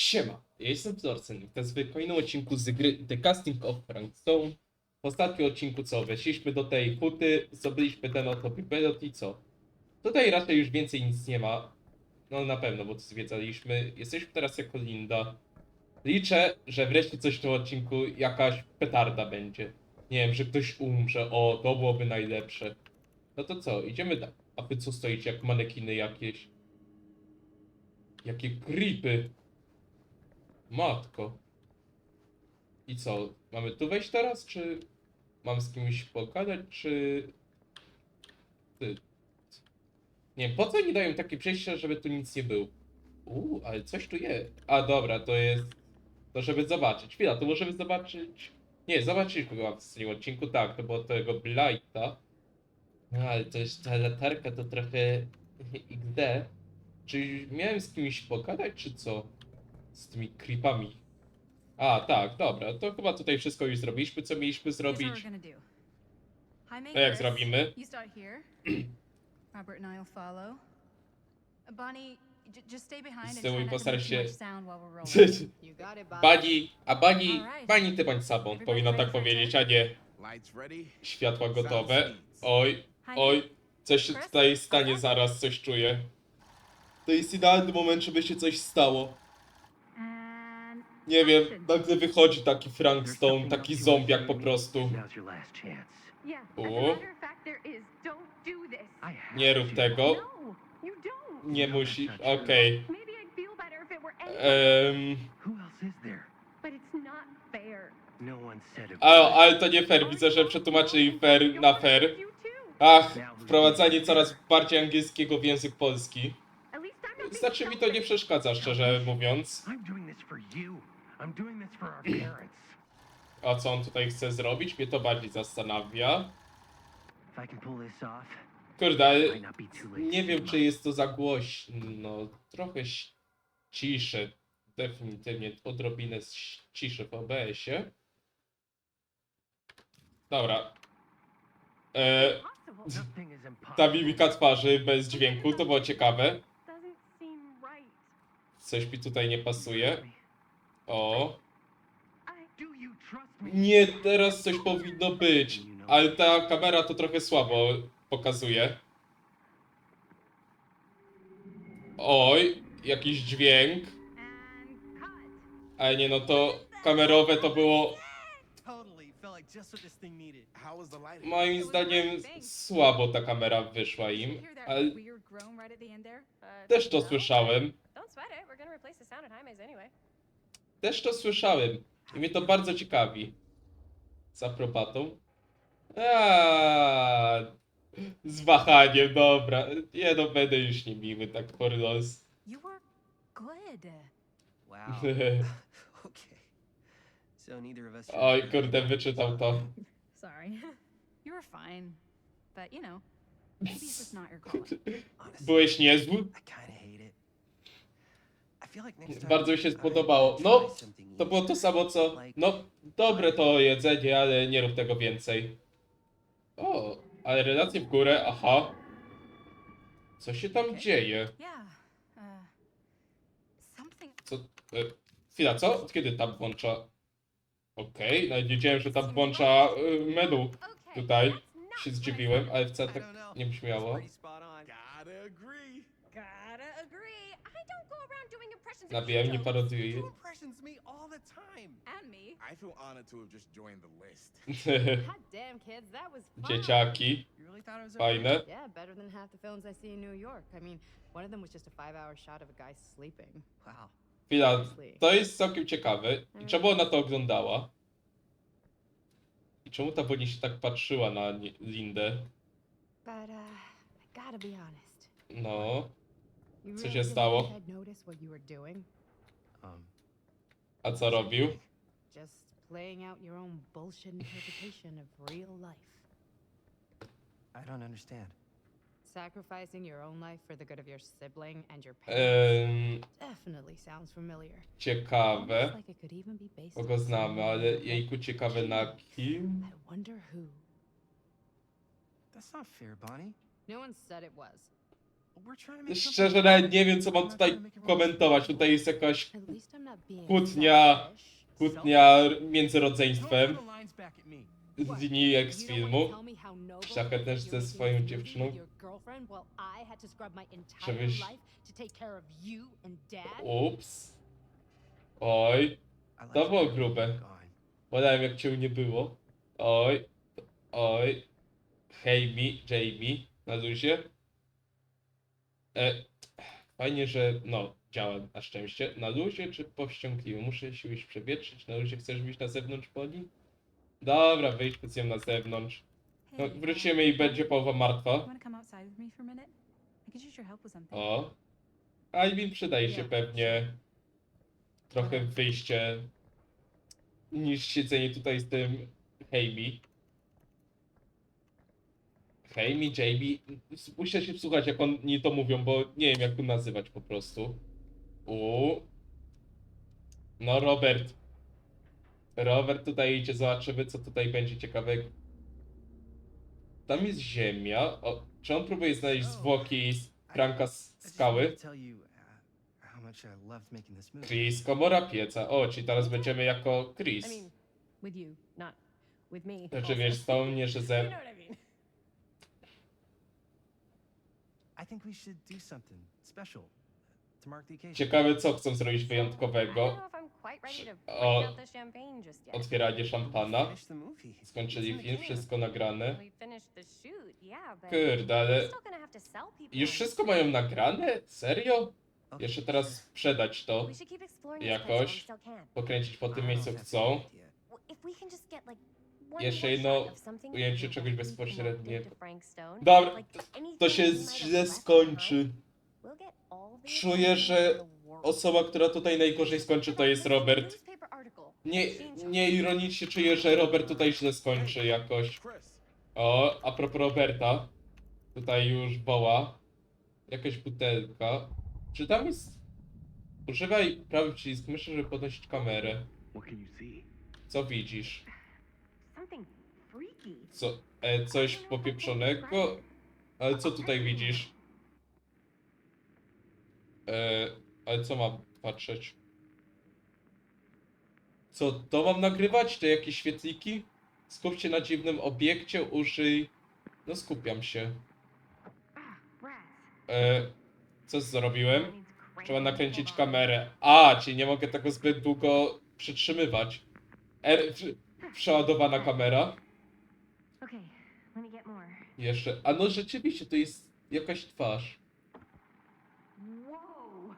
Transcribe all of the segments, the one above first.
Siema, ja jestem jest w kolejnym odcinku z gry The Casting of Frank Stone. W ostatnim odcinku co? Weszliśmy do tej huty, zdobyliśmy ten oto pilot i co? Tutaj raczej już więcej nic nie ma. No na pewno, bo to zwiedzaliśmy. Jesteśmy teraz jako Linda. Liczę, że wreszcie coś w tym odcinku, jakaś petarda będzie. Nie wiem, że ktoś umrze. O, to byłoby najlepsze. No to co, idziemy dalej. A wy co stoicie jak manekiny jakieś? Jakie creepy. Matko. I co? Mamy tu wejść teraz, czy mam z kimś pogadać, czy... Ty. Nie po co nie dają takie przejścia, żeby tu nic nie było? Uuu, ale coś tu jest. A dobra, to jest... To żeby zobaczyć. Chwila, to możemy zobaczyć... Nie, zobaczyliśmy chyba w tym odcinku, tak, to było tego Blighta. No ale to jest ta latarka to trochę XD. Czy miałem z kimś pogadać, czy co? Z tymi creepami. A, tak, dobra, to chyba tutaj wszystko już zrobiliśmy, co mieliśmy zrobić. A jak zrobimy? Robert and I'll follow. Bonnie, j- just stay behind Z and tyłu try i not to postaraj make too się- much sound while we're rolling. You got it, Bob. Bani, a Bani. Bani ty bądź Everybody powinno tak powiedzieć, a nie światła gotowe. Oj, oj, coś się tutaj stanie zaraz, coś czuję. To jest idealny moment, żeby się coś stało. Nie wiem, nagle wychodzi taki Frank Stone, taki zombiak po prostu. Have Nie rób tego. No. Nie musisz, okej. Ehm, fair. No a, ale to nie fair, widzę, że przetłumaczyli fair na fair. Ach, wprowadzanie coraz bardziej angielskiego w język polski. Znaczy mi to nie przeszkadza, szczerze mówiąc. A co on tutaj chce zrobić? Mnie to bardziej zastanawia. Kurde, ale nie wiem, czy jest to za głośno. Trochę ciszy. Definitywnie odrobinę ciszy w OBS-ie. Dobra. E, ta mimika twarzy bez dźwięku, to było ciekawe. Coś mi tutaj nie pasuje. O. Do you trust me? Nie, teraz coś powinno być. Ale ta kamera to trochę słabo pokazuje. Oj, jakiś dźwięk. Ale nie no, to kamerowe to było moim zdaniem słabo ta kamera wyszła im. Ale też to słyszałem. Też to słyszałem. I mnie to bardzo ciekawi. Z aprobatą. Z wahaniem, dobra. Nie no, będę już niemiły, tak por los. You were good. Wow. okay. So neither of us. Oj, kurde, wyczytał to. Sorry. you were fine. But, you know, maybe it's just not your calling. Honestly, Byłeś niezły? I kinda hate it. I feel like next time Bardzo mi się spodobało. No, To było to samo co. No, dobre to jedzenie, ale nie rób tego więcej. O, ale relacje w górę, aha. Co się tam dzieje? Uh. Co? E, chwila, co? Od kiedy tam włącza? Okej, nawet nie wiedziałem, że tam włącza e, menu. Okay. Tutaj się zdziwiłem, ale wcale tak nie brzmiało. Pretty spot on. Gotta agree. Gotta agree. I don't go around Nawijam, nie parodiuję. You impressions me all the time. And me. I feel honored to have just joined the list. God damn, kids, that was fun. Dzieciaki, You really thought it was fajne. Yeah, better than half the films I see in New York. I mean, one of them was just a five-hour shot of a guy sleeping. Wow. Chwila, to jest całkiem ciekawe. I czemu ona to oglądała? I czemu ta Bonnie się tak patrzyła na Lindę? But uh, I gotta be honest. No, Co really się feel stało? I'd notice what you were doing? Um. a co robił? Just playing out your own bullshit interpretation of real life. I don't understand. Sacrificing your own life for the good of your sibling and your parents definitely sounds familiar. ciekawe. Almost like it could even be based Kogo on znamy, someone ale you jejku ciekawe na kim? I wonder who. That's not fair, Bonnie. No one said it was. Szczerze nawet nie wiem co mam tutaj komentować. Tutaj jest jakaś Kłótnia, kłótnia między rodzeństwem. Z dni don't wanna filmu. it is ze swoją dziewczyną. Żebyś-? Ups. Oj, to było grube. Wolałem jak cię nie było. Oj, oj. Hej mi, Jamie, na luzie. E, fajnie, że no, działa na szczęście. Na luzie czy powściągliwie? Muszę się już przewietrzyć. Na luzie chcesz wyjść na zewnątrz, Poli? Dobra, wyjdźmy z nią na zewnątrz. No, wrócimy i będzie połowa martwa. O. Alvin przydaje się pewnie trochę wyjście niż siedzenie tutaj z tym Hejmi. Hejmi, Jamie. Muszę się wsłuchać jak oni to mówią, bo nie wiem jak to nazywać po prostu. U. No Robert. Robert tutaj idzie, zobaczymy co tutaj będzie ciekawego. Tam jest ziemia. O, czy on próbuje znaleźć zwłoki z Franka z skały? uh. Chris, komora pieca. O, czyli teraz będziemy jako Chris. Znaczy wiesz, z tą nie, że ze... know what I mean? I think we should do something special to mark the occasion. Ciekawe co chcą zrobić I don't wyjątkowego. know if I'm quite ready to O, break out the champagne just yet. Otwieranie szampana. Finish the movie. Skończyli film, wszystko nagrane. We finished the shoot, yeah, but Kurde, we're ale still gonna have to sell people. już wszystko mają nagrane? Serio? Jeszcze teraz sprzedać to, jakoś. pokręcić po tym miejscu a chcą. Jeszcze jedno ujęcie czegoś Stone, Dobra, To się źle skończy. Czuję, że. Osoba, która tutaj najgorzej skończy to jest Robert. Nie, nie ironicznie czuję, że Robert tutaj źle skończy jakoś. O, a propos Roberta. Tutaj już woła. Jakaś butelka. Czy tam jest... Używaj prawy przycisk myszy, żeby podnosić kamerę. Co widzisz? Co, e, coś popieprzonego? Ale co tutaj widzisz? E, ale co mam patrzeć? Co, to mam nagrywać? Te jakieś świetliki? Skup się na dziwnym obiekcie, użyj... No skupiam się. E, co zrobiłem? Trzeba nakręcić kamerę. A, czyli nie mogę tego zbyt długo przytrzymywać. E, przeładowana kamera. Okay, let me get more. Jeszcze. A no rzeczywiście, to jest jakaś twarz.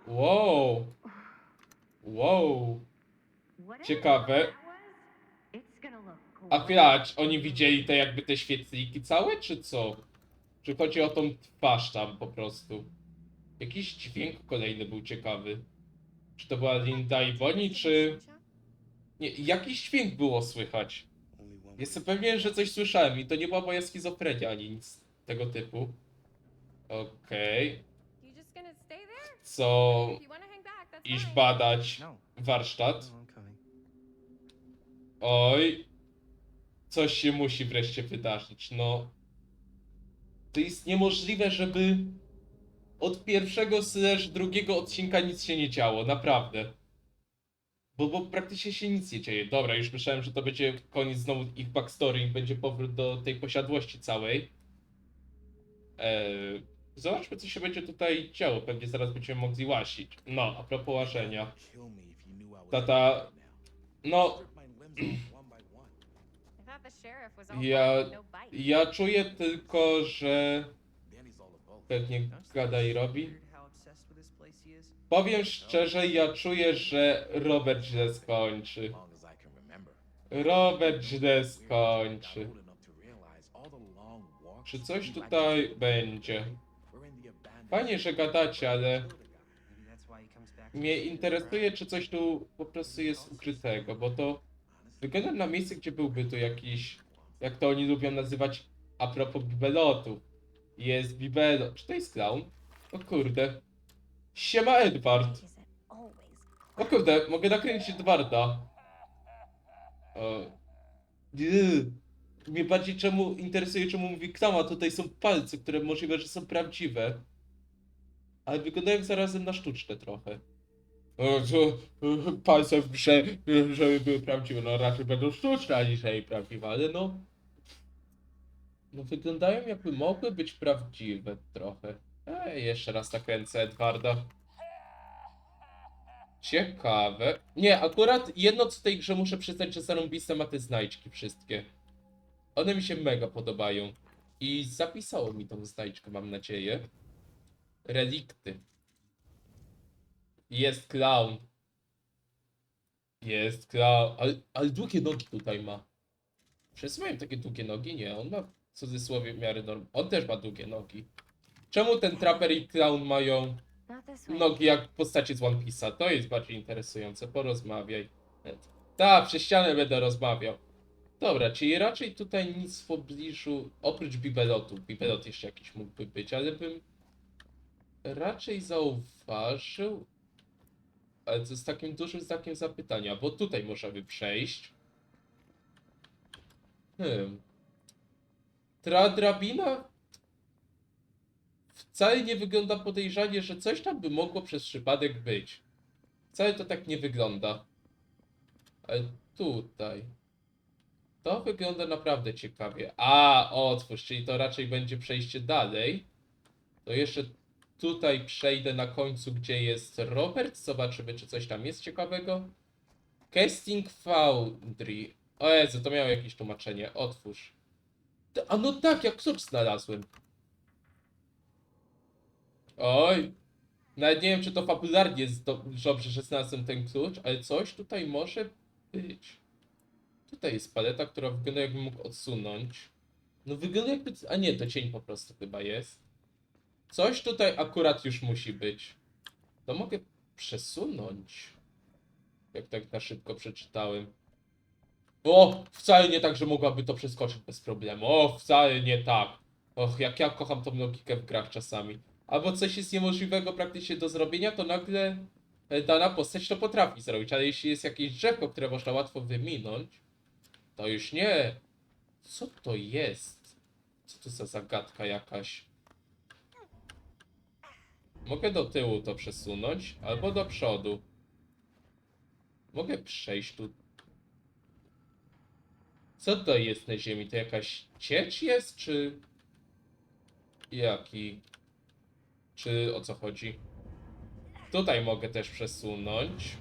Wow. Wow. Ciekawe. A klacz, oni widzieli te jakby te świetliki całe, czy co? Czy chodzi o tą twarz tam po prostu? Jakiś dźwięk kolejny był ciekawy. Czy to była Linda i Bonnie, czy... Nie, jakiś dźwięk było słychać. Jestem pewien, że coś słyszałem i to nie była moja schizofrenia ani nic tego typu. Okej. Co? Iść badać No, warsztat. no. Oj, coś się musi wreszcie wydarzyć. No, to jest niemożliwe, żeby od pierwszego slash drugiego odcinka nic się nie działo, naprawdę. Bo, bo praktycznie się nic nie dzieje. Dobra, już myślałem, że to będzie koniec znowu ich backstory i będzie powrót do tej posiadłości całej. Eee, zobaczmy, co się będzie tutaj działo. Pewnie zaraz będziemy mogli łasić. No, a propos was Tata, no, Ja, ja czuję tylko, że pewnie gada i robi. Powiem szczerze, ja czuję, że Robert źle skończy. Robert źle skończy. Czy coś tutaj będzie? Fajnie, że gadacie, ale mnie interesuje, czy coś tu po prostu jest ukrytego, bo to wygląda na miejsce, gdzie byłby tu jakiś, jak to oni lubią nazywać, a propos bibelotów. Jest bibelot. Czy to jest clown? O kurde. Siema Edward. O kurde, mogę nakręcić Edwarda. Nie. Mnie bardziej czemu interesuje, czemu mówi Ktama. Tutaj są palce, które możliwe, że są prawdziwe. Ale wyglądają zarazem na sztuczne trochę. o, co, e, palce e, żeby były prawdziwe. No raczej będą sztuczne, aniżeli prawdziwe, ale no... No wyglądają jakby mogły być prawdziwe trochę. Ej, jeszcze raz ręce Edwarda. Ciekawe. Nie, akurat jedno co tej grze muszę przyznać, że zarąbiste ma te znajdźki wszystkie. One mi się mega podobają. I zapisało mi tą znajdźkę, mam nadzieję. Relikty. Jest clown. Jest clown. Ale, ale długie nogi tutaj ma. Wszyscy takie długie nogi? Nie, on ma w cudzysłowie w miarę norm. On też ma długie nogi. Czemu ten traper i clown mają nogi jak postacie z One Piece'a? To jest bardziej interesujące. Porozmawiaj. Tak, przez ścianę będę rozmawiał. Dobra, czyli raczej tutaj nic w pobliżu, oprócz bibelotu. Bibelot jeszcze jakiś mógłby być, ale bym raczej zauważył, ale z takim dużym znakiem zapytania, bo tutaj możemy przejść. Hmm. Ta drabina wcale nie wygląda podejrzanie, że coś tam by mogło przez przypadek być. Wcale to tak nie wygląda. Ale tutaj. To wygląda naprawdę ciekawie. A, otwórz, czyli to raczej będzie przejście dalej. To jeszcze tutaj przejdę na końcu, gdzie jest Robert. Zobaczymy, czy coś tam jest ciekawego. Casting Foundry. O Jezu, to miało jakieś tłumaczenie. Otwórz. A no tak, jak klucz znalazłem. Oj. Nawet nie wiem, czy to fabularnie jest do- dobrze, że znalazłem ten klucz, ale coś tutaj może być. Tutaj jest paleta, która wygląda jakbym mógł odsunąć. No wygląda jakby... A nie, to cień po prostu chyba jest. Coś tutaj akurat już musi być. To mogę przesunąć. Jak tak na szybko przeczytałem. O, wcale nie tak, że mogłaby to przeskoczyć bez problemu. O, wcale nie tak. Och, jak ja kocham tą logikę w grach czasami. Albo coś jest niemożliwego praktycznie do zrobienia, to nagle e, dana postać to potrafi zrobić. Ale jeśli jest jakieś drzewko, które można łatwo wyminąć, to już nie. Co to jest? Co to za zagadka jakaś? Mogę do tyłu to przesunąć, albo do przodu. Mogę przejść tu. Co to jest na ziemi? To jakaś ciecz jest, czy... Jaki? Czy o co chodzi? Tutaj mogę też przesunąć.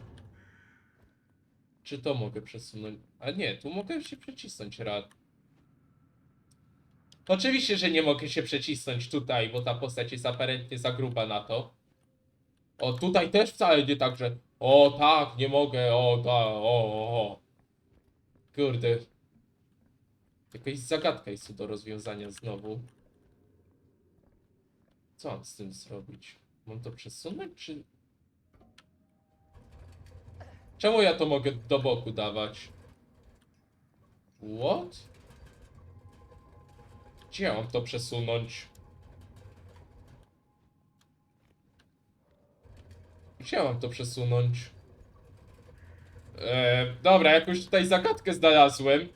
Czy to mogę przesunąć? A nie, tu mogę się przecisnąć rad. Oczywiście, że nie mogę się przecisnąć tutaj, bo ta postać jest aparentnie za gruba na to. O, tutaj też wcale nie tak, że o tak, nie mogę, o tak, o, o, o. Kurde. Jakaś zagadka jest tu do rozwiązania znowu. Co z tym zrobić? Mam to przesunąć, czy... Czemu ja to mogę do boku dawać? What? Gdzie ja mam to przesunąć? Gdzie ja mam to przesunąć? Eee, dobra, jakąś tutaj zagadkę znalazłem.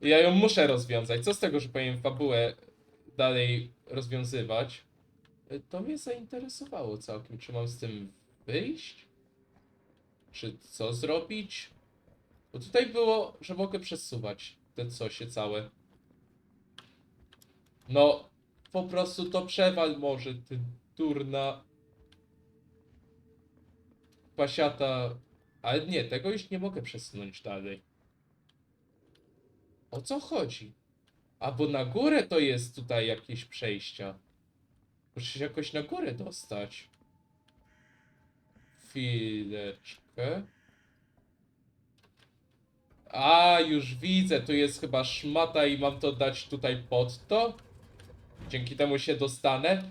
Ja ją muszę rozwiązać. Co z tego, że powinien fabułę dalej rozwiązywać? To mnie zainteresowało całkiem. Czy mam z tym wyjść? Czy co zrobić? Bo tutaj było, że mogę przesuwać te cosie całe. No, po prostu to przewal może, ty durna pasiata. Ale nie, tego już nie mogę przesunąć dalej. O co chodzi? A bo na górę to jest tutaj jakieś przejścia. Muszę się jakoś na górę dostać. Chwileczkę. A, już widzę, tu jest chyba szmata i mam to dać tutaj pod to. Dzięki temu się dostanę.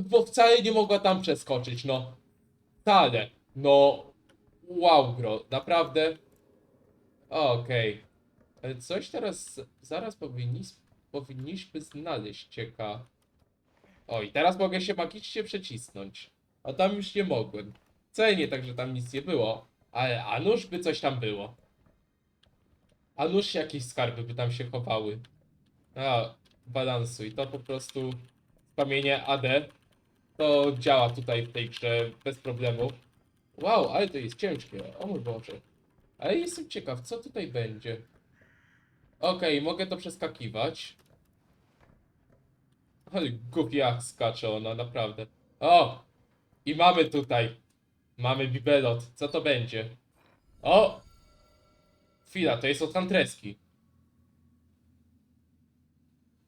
Bo wcale nie mogła tam przeskoczyć, no. Wcale. No. Wow, gro. Naprawdę. Okej. Ale coś teraz, zaraz powinni, powinniśmy znaleźć cieka. Oj, teraz mogę się magicznie przecisnąć. A tam już nie mogłem. Wcale nie tak, że tam nic nie było. Ale a nuż by coś tam było. A nuż jakieś skarby by tam się chowały. A, balansuj. To po prostu kamienie AD. To działa tutaj w tej grze bez problemu. Wow, ale to jest ciężkie, o mój Boże. Ale jestem ciekaw, co tutaj będzie. Okej, mogę to przeskakiwać. Ale jak skacze ona, naprawdę. O! I mamy tutaj. Mamy bibelot. Co to będzie? O! Chwila, to jest od Hantreski.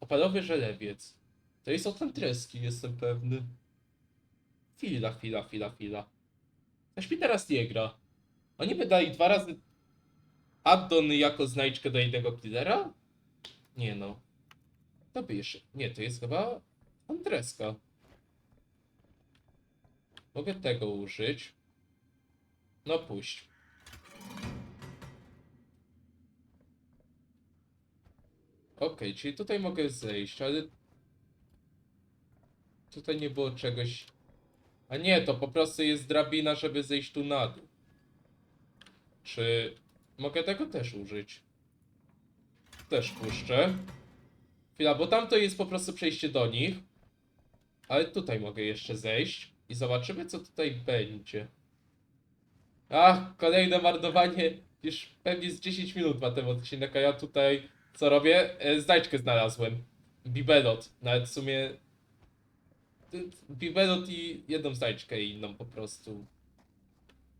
Opalowy żelewiec. To jest od Hantreski, jestem pewny. Chwila, chwila, chwila, chwila. Coś mi teraz nie gra. Oni by dali dwa razy addon jako znajdźkę do jednego killera? Nie no. To jeszcze... Nie, to jest chyba Andreska. Mogę tego użyć. No puść. Okej, czyli tutaj mogę zejść, ale... Tutaj nie było czegoś... A nie, to po prostu jest drabina, żeby zejść tu na dół. Czy mogę tego też użyć? Też puszczę. Chwila, bo tam to jest po prostu przejście do nich. Ale tutaj mogę jeszcze zejść. I zobaczymy, co tutaj będzie. Ach, kolejne marnowanie. Już pewnie z 10 minut ma ten odcinek, a ja tutaj co robię? E, Znajdźkę znalazłem. Bibelot. Nawet w sumie... y, Bibelot i jedną znajdźkę i inną po prostu.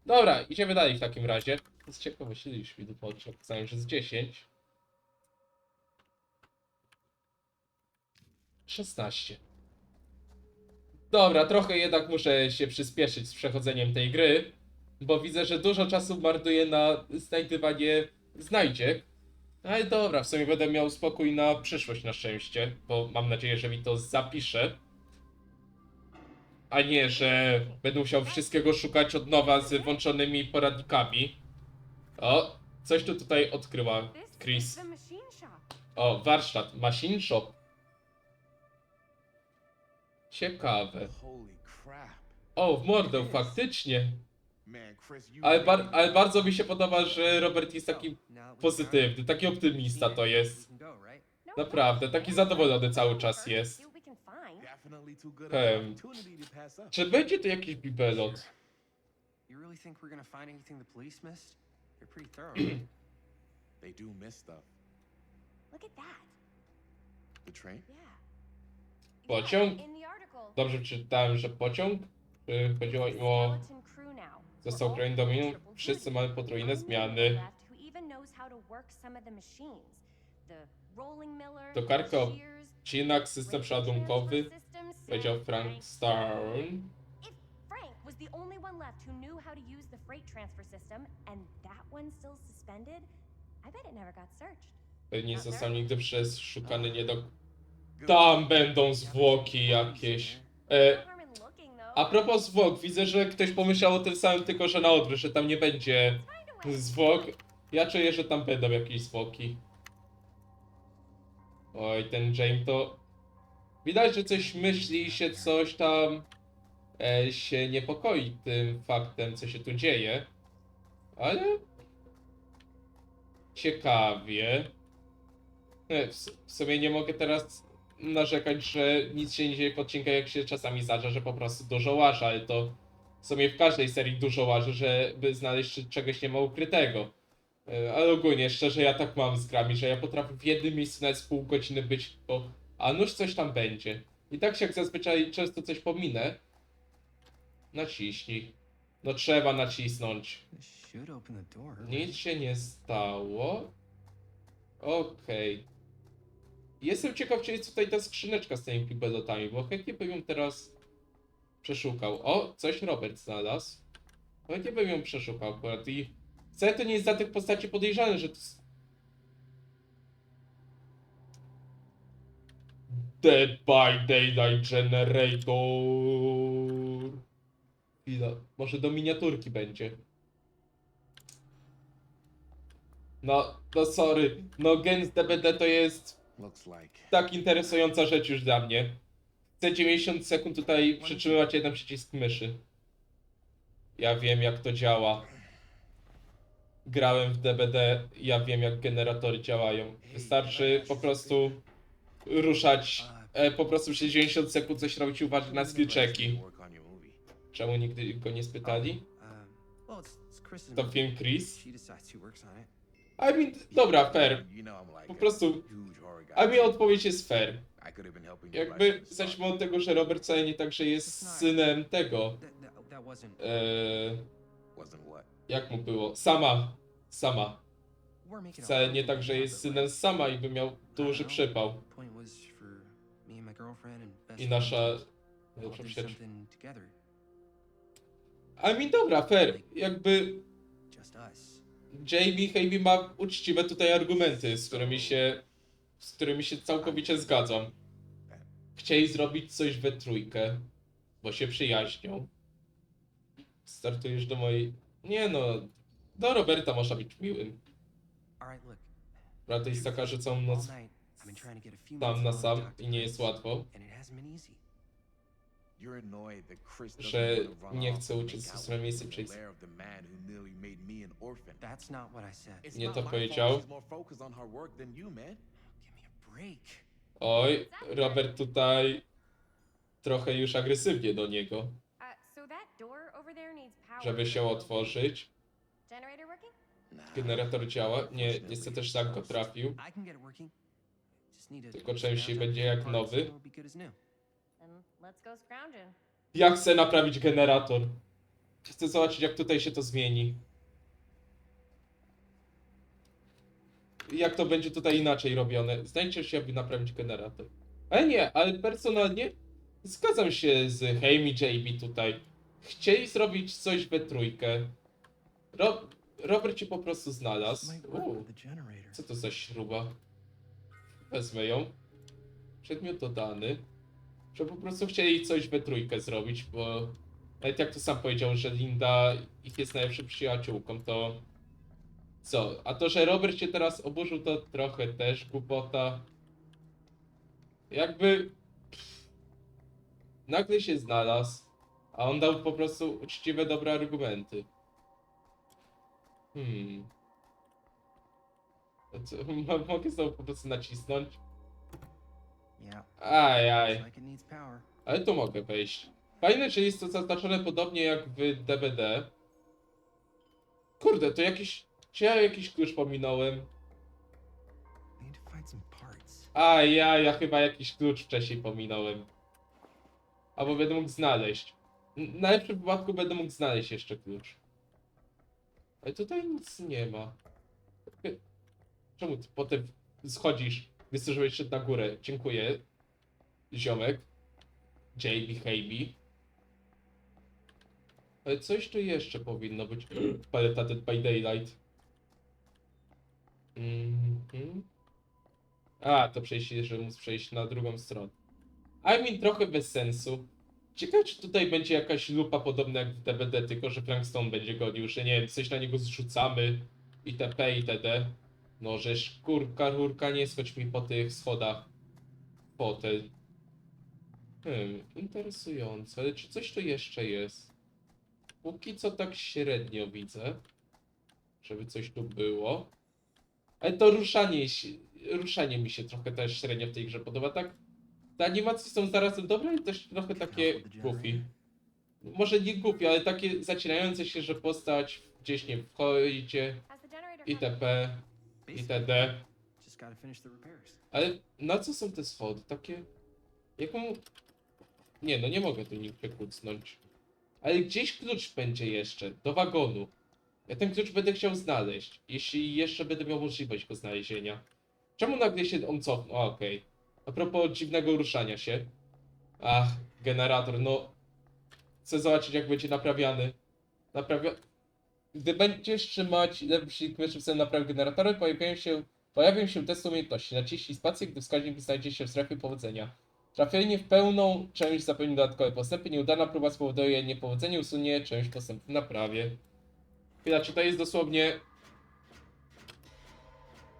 Dobra, idziemy dalej w takim razie. Z ciekawości już mi odcinek pisałem, że z 10. 16. Dobra, trochę jednak muszę się przyspieszyć z przechodzeniem tej gry, bo widzę, że dużo czasu marnuję na znajdywanie znajdziek. Ale dobra, w sumie będę miał spokój na przyszłość na szczęście, bo mam nadzieję, że mi to zapisze. A nie, że będę musiał wszystkiego szukać od nowa z włączonymi poradnikami. O, coś tu tutaj odkryła Chris. O, warsztat, machine shop. Ciekawe. O, w mordę, faktycznie. Ale, bar ale bardzo mi się podoba, że Robert jest taki we pozytywny, taki optymista to jest. No Naprawdę, problem. taki zadowolony cały czas jest. up. Czy będzie tu jakiś bibelot? They do miss stuff. Look at that. The train? Yeah. Pociąg? Dobrze czytałem, że pociąg? Czy chodziło im o... Został dominu? triple Wszyscy mamy potrójne zmiany. to Karko, jednak system przeładunkowy? Powiedział Frank Frank was the only one left who knew how to use the freight transfer system, and that one's still suspended, I bet it never got searched. Nie został nigdy przeszukany nie do... Tam będą zwłoki jakieś. E. A propos zwłok, widzę, że ktoś pomyślał o tym samym, tylko że na odwrót, że tam nie będzie zwłok. Ja czuję, że tam będą jakieś zwłoki. Oj, ten James to... Widać, że coś myśli się coś tam e, się niepokoi tym faktem, co się tu dzieje. Ale... Ciekawie. E, w, w sumie nie mogę teraz narzekać, że nic się nie dzieje w odcinkach, jak się czasami zdarza, że po prostu dużo łaże, ale to w sumie w każdej serii dużo łaży, żeby znaleźć, czegoś nie ma ukrytego. E, Ale ogólnie, szczerze, ja tak mam z grami, że ja potrafię w jednym miejscu nawet z pół godziny być, bo a nuż coś tam będzie. I tak się jak zazwyczaj często coś pominę, naciśnij. No trzeba nacisnąć. Nic się nie stało. Okej. Jestem ciekaw, czy jest tutaj ta skrzyneczka z tymi pibelotami, bo chętnie bym ją teraz przeszukał. O, coś Robert znalazł. Chętnie bym ją przeszukał akurat i wcale to nie jest za tych postaci podejrzane, że to. Dead by Daylight Generator. Chwila, może do miniaturki będzie. No, no sorry. No Gens DBD to jest. Tak interesująca rzecz już dla mnie. Chcę 90 sekund tutaj przytrzymywać jeden przycisk myszy. Ja wiem jak to działa. Grałem w DBD, ja wiem jak generatory działają. Wystarczy po prostu ruszać, e, po prostu przez 90 sekund coś robić i uważać na movie. Czemu nigdy go nie spytali? Um, To film Chris? I mean, dobra, fair. Po prostu, a mi odpowiedź jest fair. I Jakby zacznijmy od tego, że Robert wcale nie tak, że jest synem tego. Eee, jak mu było? Sama. Sama. We're making a Wcale nie horror tak, że movie jest synem sama i by miał duży przypał. I nasza together. I mean, dobra, fair. Jakby Jamie Haby ma uczciwe tutaj argumenty, z którymi się, z którymi się całkowicie zgadzam. Chcieli zrobić coś we trójkę, bo się przyjaźnią. Startujesz do mojej... Nie no, do Roberta można być miłym. Prawda jest taka, że całą noc sam na sam i nie jest łatwo. Że nie chce swoje with miejsce. It's Nie to powiedział. Oj, Robert tutaj trochę już agresywnie do niego, Uh, żeby się otworzyć. Generator działa. Nie, niestety szlak go trafił. Tylko częściej będzie jak nowy. Ja chcę naprawić generator. Chcę zobaczyć, jak tutaj się to zmieni. Jak to będzie tutaj inaczej robione. Znajdźcie się, aby naprawić generator. Ale nie, ale personalnie zgadzam się z Haim i JB tutaj. Chcieli zrobić coś we trójkę. Ro Robert cię po prostu znalazł. Generator. co to za śruba? Wezmę ją. Przedmiot dodany. Że po prostu chcieli coś we trójkę zrobić, bo nawet jak to sam powiedział, że Linda ich jest najlepszą przyjaciółką, to co? A to, że Robert się teraz oburzył, to trochę też głupota. Jakby pff, nagle się znalazł, a on dał po prostu uczciwe, dobre argumenty. Hmm. To mogę znowu po prostu nacisnąć? Needs power. Ale tu mogę wejść. Fajne, że jest to zaznaczone podobnie jak w DBD. Kurde, to jakiś... Czy ja jakiś klucz pominąłem? A ja, ja chyba jakiś klucz wcześniej pominąłem. Albo będę mógł znaleźć. N- Na lepszym wypadku będę mógł znaleźć jeszcze klucz. Ale tutaj nic nie ma. Czemu ty potem schodzisz, gdy chcesz wejść szedł na górę? Dziękuję. Ziomek. JB Haby. Ale coś tu jeszcze powinno być. Paleta Dead by Daylight. Mhm. A, to przejście, że móc przejść na drugą stronę. I mean, trochę bez sensu. Ciekawe, czy tutaj będzie jakaś lupa podobna jak w DVD, tylko że Plankstone będzie gonił, że nie wiem, coś na niego zrzucamy itp. itd. No, że kurka, rurka, nie schodź mi po tych schodach. Fotel. Hmm, interesujące, ale czy coś tu jeszcze jest? Póki co tak średnio widzę, żeby coś tu było. Ale to ruszanie, się- ruszanie mi się trochę też średnio w tej grze podoba. Tak, te animacje są zarazem dobre, ale też trochę takie goofy. Może nie głupie, ale takie zacinające się, że postać gdzieś nie wchodzi, itp. Itd. Ale na co są te schody? Takie. Jak mam. Nie, no nie mogę tu nigdzie kucnąć. Ale gdzieś klucz będzie jeszcze, do wagonu. Ja ten klucz będę chciał znaleźć, jeśli jeszcze będę miał możliwość go znalezienia. Czemu nagle się on cofnął? Okej. A propos dziwnego ruszania się. Ach, generator, no. Chcę zobaczyć, jak będzie naprawiany. Naprawia... Gdy będziesz trzymać lepszy myszy w naprawy generatora, pojawiają się Pojawią się testy umiejętności. Naciśnij spację, gdy wskaźnik znajdzie się w strefie powodzenia. Trafienie w pełną część zapewni dodatkowe postępy. Nieudana próba spowoduje niepowodzenie, usunie część postępów w naprawie. Chwila, czy to jest dosłownie...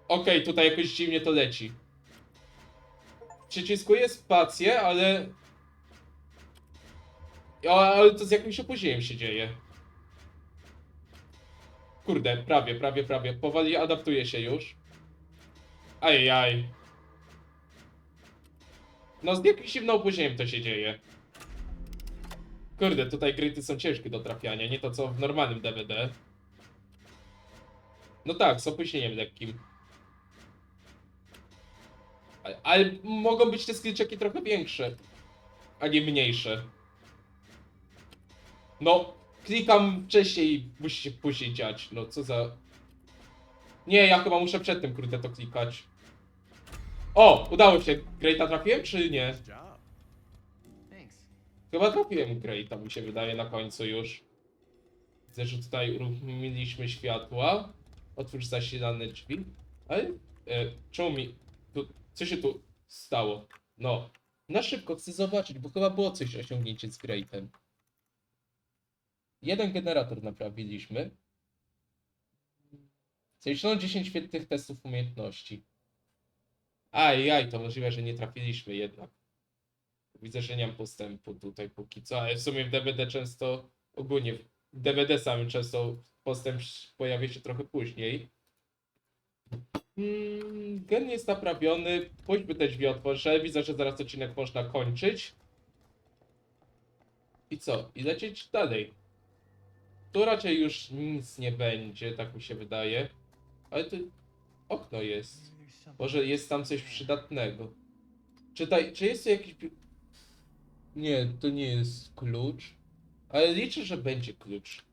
Okej, tutaj jakoś dziwnie to leci. Przyciskuję spację, ale... O, ale to z jakimś opóźnieniem się dzieje. Kurde, prawie, prawie, prawie. Powoli adaptuje się już. Ajajaj. No z jakimś dziwnym opóźnieniem to się dzieje. Kurde, tutaj gry są ciężkie do trafiania, nie to co w normalnym DVD. No tak, z opóźnieniem lekkim. Ale, ale mogą być te skillczeki trochę większe, a nie mniejsze. No, klikam wcześniej i musi się później dziać. No, co za... Nie, ja chyba muszę przed tym, kurde, to klikać. O, udało się. Greata trafiłem, czy nie? Chyba trafiłem Greata, mi się wydaje, na końcu już. Widzę, że tutaj uruchomiliśmy światła. Otwórz zasilane drzwi. Ale, e, czemu mi... Tu, co się tu stało? No, na szybko chcę zobaczyć, bo chyba było coś osiągnięcie z Greatem. Jeden generator naprawiliśmy. Zaliczono 10 świetnych testów umiejętności. Ajaj, to możliwe, że nie trafiliśmy jednak. Widzę, że nie mam postępu tutaj póki co, ale w sumie w DVD często, ogólnie w DVD samym często postęp pojawia się trochę później. Mm, gen jest naprawiony, pójdźmy te drzwi otworzę, widzę, że zaraz odcinek można kończyć. I co? I lecieć dalej. Tu raczej już nic nie będzie, tak mi się wydaje. Ale tu okno jest. Może jest tam coś przydatnego. Czytaj, czy jest tu jakiś... Nie, to nie jest klucz. Ale liczę, że będzie klucz.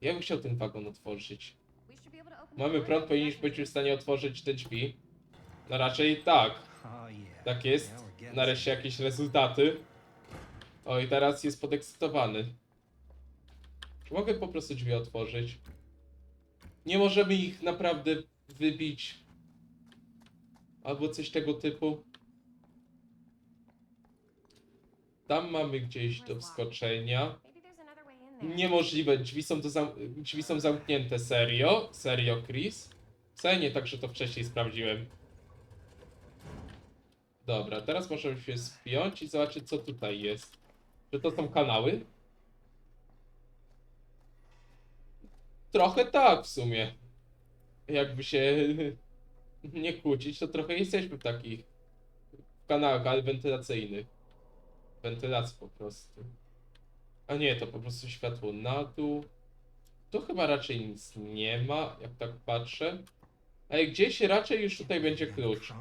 Ja bym chciał ten wagon otworzyć. To Mamy prąd, powinniśmy być w stanie otworzyć te drzwi. No raczej tak. Tak jest. Nareszcie jakieś rezultaty. O i teraz jest podekscytowany. Czy mogę po prostu drzwi otworzyć? Nie możemy ich naprawdę wybić. Albo coś tego typu. Tam mamy gdzieś do wskoczenia. Niemożliwe, drzwi są, do zam drzwi są zamknięte. Serio? Serio, Chris? Wcale nie tak, że to wcześniej sprawdziłem. Dobra, teraz możemy się spiąć i zobaczyć, co tutaj jest. Czy to są kanały? Trochę tak, w sumie. Jakby się nie kłócić, to trochę jesteśmy w takich kanałach, ale wentylacyjnych. Wentylacji po prostu. A nie, to po prostu światło na dół. Tu chyba raczej nic nie ma, jak tak patrzę. Ale gdzieś raczej już tutaj będzie klucz.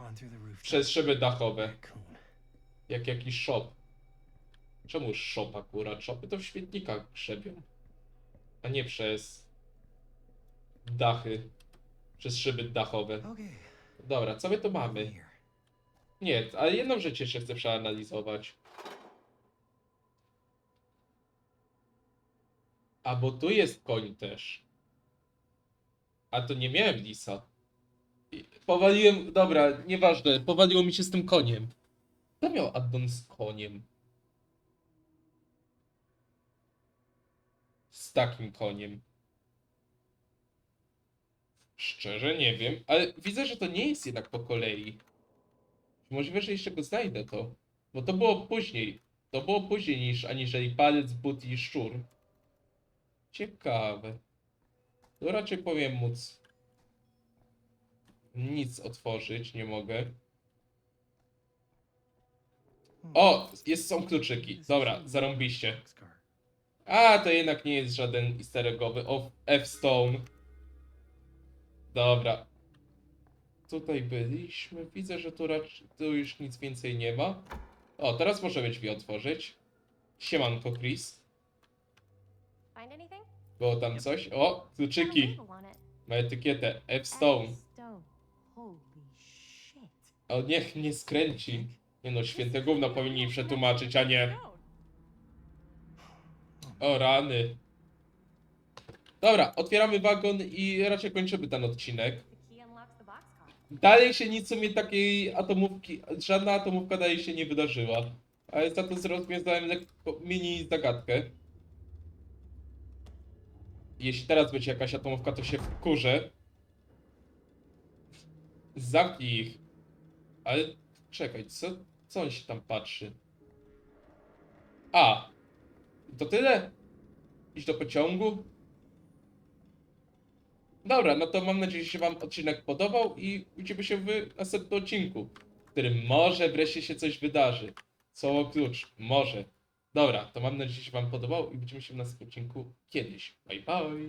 Przez szyby dachowe. Jak jakiś shop. Czemu shop akurat? Shopy to w świetnikach grzebią. A nie przez dachy. Przez szyby dachowe. Dobra, co my tu mamy? Nie, ale jedną rzecz jeszcze chcę przeanalizować. A bo tu jest koń też. A to nie miałem lisa. Powaliłem, dobra, nieważne, powaliło mi się z tym koniem. Kto miał addon z koniem? Z takim koniem. Szczerze nie wiem, ale widzę, że to nie jest jednak po kolei. Możliwe, że jeszcze go znajdę to. Bo to było później. To było później niż aniżeli palec, but i szczur. Ciekawe. To raczej powiem móc nic otworzyć, nie mogę. O! Jest, są kluczyki. Dobra, zarąbiście. A, to jednak nie jest żaden. O, F-Stone. Dobra. Tutaj byliśmy. Widzę, że tu, raczej, tu już nic więcej nie ma. O, teraz możemy drzwi otworzyć. Siemanko, Chris. Było tam coś? O, kluczyki. Ma etykietę F-Stone. Stone. O, niech mnie skręci. Nie no, święte gówno powinni przetłumaczyć, a nie... O rany. Dobra, otwieramy wagon i raczej kończymy ten odcinek. Dalej się nic u mnie takiej atomówki, żadna atomówka dalej się nie wydarzyła. Ale za to rozwiązałem lekko mini zagadkę. Jeśli teraz będzie jakaś atomówka, to się wkurzę. Zamknij ich. Ale czekaj, co, co on się tam patrzy? A! To tyle? Iść do pociągu? Dobra, no to mam nadzieję, że się Wam odcinek podobał i widzimy się w następnym odcinku, w którym może wreszcie się coś wydarzy. Słowo klucz, może. Dobra, to mam nadzieję, że się wam podobało i widzimy się w następnym odcinku kiedyś. Bye bye!